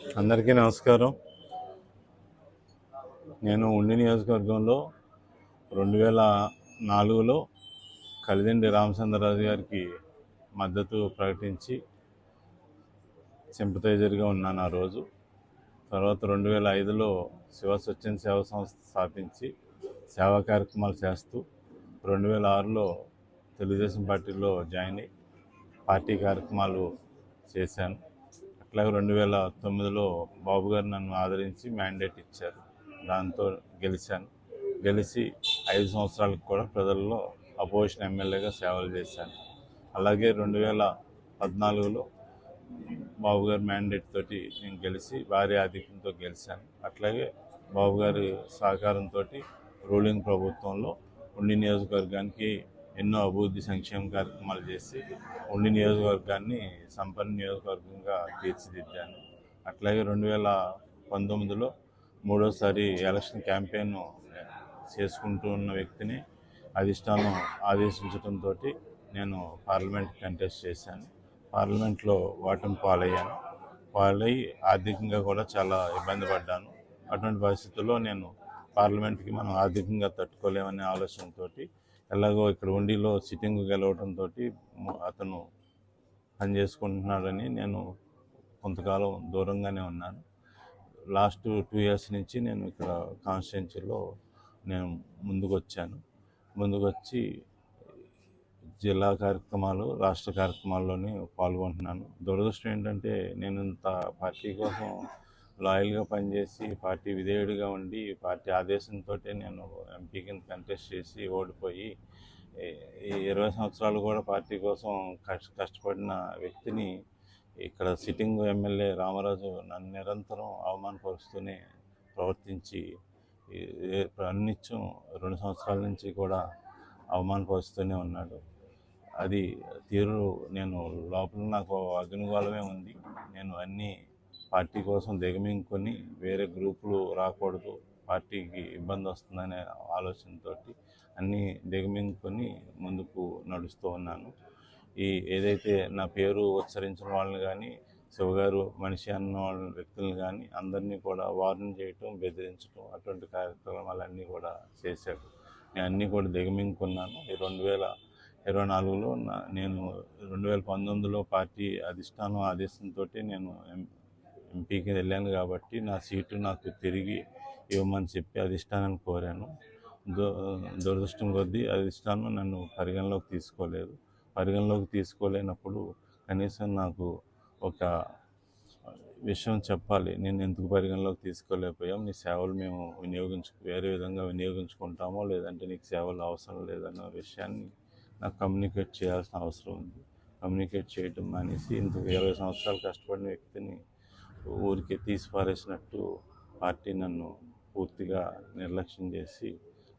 అందరికీ నమస్కారం. నేను ఉండి నియోజకవర్గంలో రెండు వేల నాలుగులో కలిదండి రామచంద్రరాజు గారికి మద్దతు ప్రకటించి సింపతైజర్గా ఉన్నాను ఆ రోజు. తర్వాత రెండు వేల ఐదులో శివ స్వచ్ఛంద సేవా సంస్థ స్థాపించి సేవా కార్యక్రమాలు చేస్తూ రెండు వేల ఆరులో తెలుగుదేశం పార్టీలో జాయిన్ అయ్యి పార్టీ కార్యక్రమాలు చేశాను. అట్లాగే రెండు వేల తొమ్మిదిలో బాబు గారు నన్ను ఆదరించి మ్యాండేట్ ఇచ్చారు. దాంతో గెలిచాను. గెలిచి ఐదు సంవత్సరాలకు కూడా ప్రజల్లో అపోజిషన్ ఎమ్మెల్యేగా సేవలు చేశాను. అలాగే రెండు వేల పద్నాలుగులో బాబు గారి మ్యాండేట్ తోటి నేను గెలిచి భారీ ఆధిక్యంతో గెలిచాను. అట్లాగే బాబు గారి సహకారంతో రూలింగ్ ప్రభుత్వంలో ఉండి నియోజకవర్గానికి ఎన్నో అభివృద్ధి సంక్షేమ కార్యక్రమాలు చేసి ఉండి నియోజకవర్గాన్ని సంపన్న నియోజకవర్గంగా తీర్చిదిద్దాను. అట్లాగే రెండు వేల పంతొమ్మిదిలో మూడోసారి ఎలక్షన్ క్యాంపెయిన్ చేసుకుంటూ ఉన్న వ్యక్తిని అధిష్టానం ఆదేశించడంతో నేను పార్లమెంట్ కంటెస్ట్ చేశాను. పార్లమెంట్లో ఓటమి పాలయ్యాను. పాలయ్యి ఆర్థికంగా కూడా చాలా ఇబ్బంది పడ్డాను. అటువంటి పరిస్థితుల్లో నేను పార్లమెంట్కి మనం ఆర్థికంగా తట్టుకోలేమనే ఆలోచనతోటి ఎలాగో ఇక్కడ ఉండిలో సిట్టింగ్ గెలవడంతో అతను పని చేసుకుంటున్నాడని నేను కొంతకాలం దూరంగానే ఉన్నాను. లాస్ట్ టూ ఇయర్స్ నుంచి నేను ఇక్కడ కాన్స్టిట్యున్సీలో నేను ముందుకు వచ్చాను ముందుకు వచ్చి జిల్లా కార్యక్రమాలు రాష్ట్ర కార్యక్రమాల్లోనే పాల్గొంటున్నాను. దురదృష్టం ఏంటంటే నేను ఇంత పార్టీ కోసం లాయల్గా పనిచేసి పార్టీ విధేయుడిగా ఉండి పార్టీ ఆదేశంతో నేను ఎంపీ కింద కంటెస్ట్ చేసి ఓడిపోయి ఈ- ఇరవై సంవత్సరాలు కూడా పార్టీ కోసం కష్ట కష్టపడిన వ్యక్తిని ఇక్కడ సిట్టింగ్ ఎమ్మెల్యే రామరాజు నన్ను నిరంతరం అవమానపరుస్తూనే ప్రవర్తించి అన్నిత్యం రెండు సంవత్సరాల నుంచి కూడా అవమానపరుస్తూనే ఉన్నాడు. అది తీరు నేను లోపల నాకు అగ్నిగోళమే ఉంది. నేను అన్నీ పార్టీ కోసం దిగమింగుకొని వేరే గ్రూపులు రాకూడదు పార్టీకి ఇబ్బంది వస్తుందనే ఆలోచనతో అన్నీ దిగమింగుకొని ముందుకు నడుస్తూ ఉన్నాను. ఈ ఏదైతే నా పేరు ఉచ్చరించిన వాళ్ళని కానీ శివగారు మనిషి అన్న వాళ్ళ వ్యక్తులను కానీ అందరినీ కూడా వార్నింగ్ చేయటం బెదిరించడం అటువంటి కార్యక్రమాలన్నీ కూడా చేశాడు. నేను అన్నీ కూడా దిగమింగుకున్నాను. ఈ రెండు వేల ఇరవై నాలుగులో నా నేను రెండు వేల పంతొమ్మిదిలో పార్టీ అధిష్టానం ఆదేశంతో నేను ఎంపీకి వెళ్ళాను కాబట్టి నా సీటు నాకు తిరిగి ఇవ్వమని చెప్పి అధిష్టానాన్ని కోరాను. దు దురదృష్టం కొద్దీ అధిష్టానం నన్ను పరిగణలోకి తీసుకోలేదు. పరిగణలోకి తీసుకోలేనప్పుడు కనీసం నాకు ఒక విషయం చెప్పాలి. నేను ఎందుకు పరిగణలోకి తీసుకోలేకపోయాం? నీ సేవలు మేము వినియోగించు వేరే విధంగా వినియోగించుకుంటామో లేదంటే నీకు సేవలు అవసరం లేదన్న విషయాన్ని నాకు కమ్యూనికేట్ చేయాల్సిన అవసరం ఉంది. కమ్యూనికేట్ చేయడం మానేసి ఇంత ఇరవై సంవత్సరాలు కష్టపడిన వ్యక్తిని ఊరికే తీసిపారేసినట్టు పార్టీ నన్ను పూర్తిగా నిర్లక్ష్యం చేసి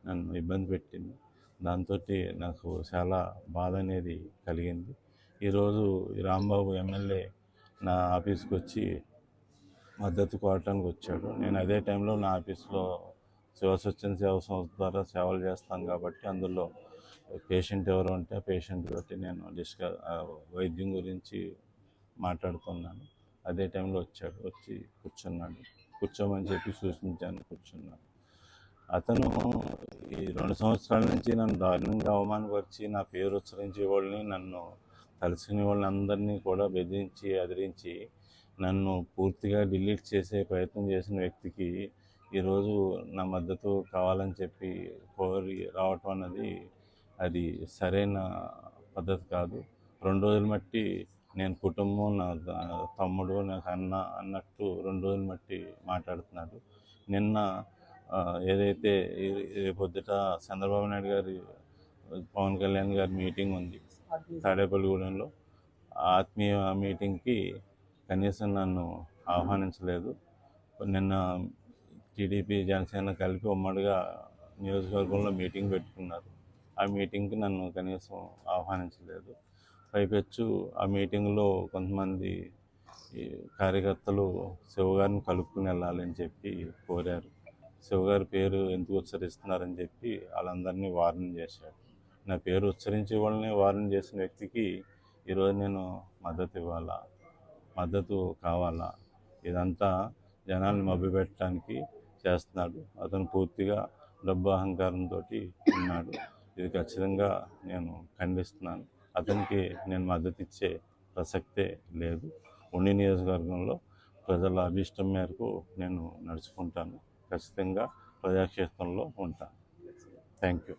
నన్ను ఇబ్బంది పెట్టింది. దాంతో నాకు చాలా బాధ అనేది కలిగింది. ఈరోజు రాంబాబు ఎమ్మెల్యే నా ఆఫీస్కి వచ్చి మద్దతు కోరటానికి వచ్చాడు. నేను అదే టైంలో నా ఆఫీస్లో శివ స్వచ్ఛంద సేవ సంస్థ ద్వారా సేవలు చేస్తాం కాబట్టి అందులో పేషెంట్ ఎవరు ఉంటే ఆ పేషెంట్ బట్టి నేను డిస్క వైద్యం గురించి మాట్లాడుతున్నాను. అదే టైంలో వచ్చాడు. వచ్చి కూర్చున్నాడు. కూర్చోమని చెప్పి సూచించాను. కూర్చున్నాడు. అతను ఈ రెండు సంవత్సరాల నుంచి నన్ను దారుణంగా అవమానపరిచి నా పేరు ఉచ్చరించే వాళ్ళని నన్ను కలిసిన వాళ్ళని అందరినీ కూడా బెదిరించి అదిరించి నన్ను పూర్తిగా డిలీట్ చేసే ప్రయత్నం చేసిన వ్యక్తికి ఈరోజు నా మద్దతు కావాలని చెప్పి కోరి రావటం అన్నది అది సరైన పద్ధతి కాదు. రెండు రోజులు మట్టి నేను కుటుంబం నా తమ్ముడు నాకు అన్న అన్నట్టు రెండు రోజులు మట్టి మాట్లాడుతున్నాడు. నిన్న ఏదైతే రేపు పొద్దుట చంద్రబాబు నాయుడు గారి పవన్ కళ్యాణ్ గారి మీటింగ్ ఉంది తాడేపల్లిగూడెంలో ఆత్మీయ మీటింగ్కి కనీసం నన్ను ఆహ్వానించలేదు. నిన్న టీడీపీ జనసేన కలిపి ఉమ్మడిగా నియోజకవర్గంలో మీటింగ్ పెట్టుకున్నారు. ఆ మీటింగ్కి నన్ను కనీసం ఆహ్వానించలేదు. పైపెచ్చు. ఆ మీటింగ్లో కొంతమంది ఈ కార్యకర్తలు శివగారిని కలుపుకుని వెళ్ళాలని చెప్పి కోరారు. శివగారి పేరు ఎందుకు ఉచ్చరిస్తున్నారని చెప్పి వాళ్ళందరినీ వారణ చేశాడు నా పేరు ఉచ్చరించే వాళ్ళని వార్నింగ్ చేసిన వ్యక్తికి ఈరోజు నేను మద్దతు ఇవ్వాలా? మద్దతు కావాలా? ఇదంతా జనాల్ని మభ్యపెట్టడానికి చేస్తున్నాడు. అతను పూర్తిగా డబ్బు అహంకారంతో ఉన్నాడు. ఇది ఖచ్చితంగా నేను ఖండిస్తున్నాను. అతనికి నేను మద్దతు ఇచ్చే ప్రసక్తే లేదు. ఉండి నియోజకవర్గంలో ప్రజల అభిష్టం మేరకు నేను నడుచుకుంటాను. ఖచ్చితంగా ప్రజాక్షేత్రంలో ఉంటాను. Thank you.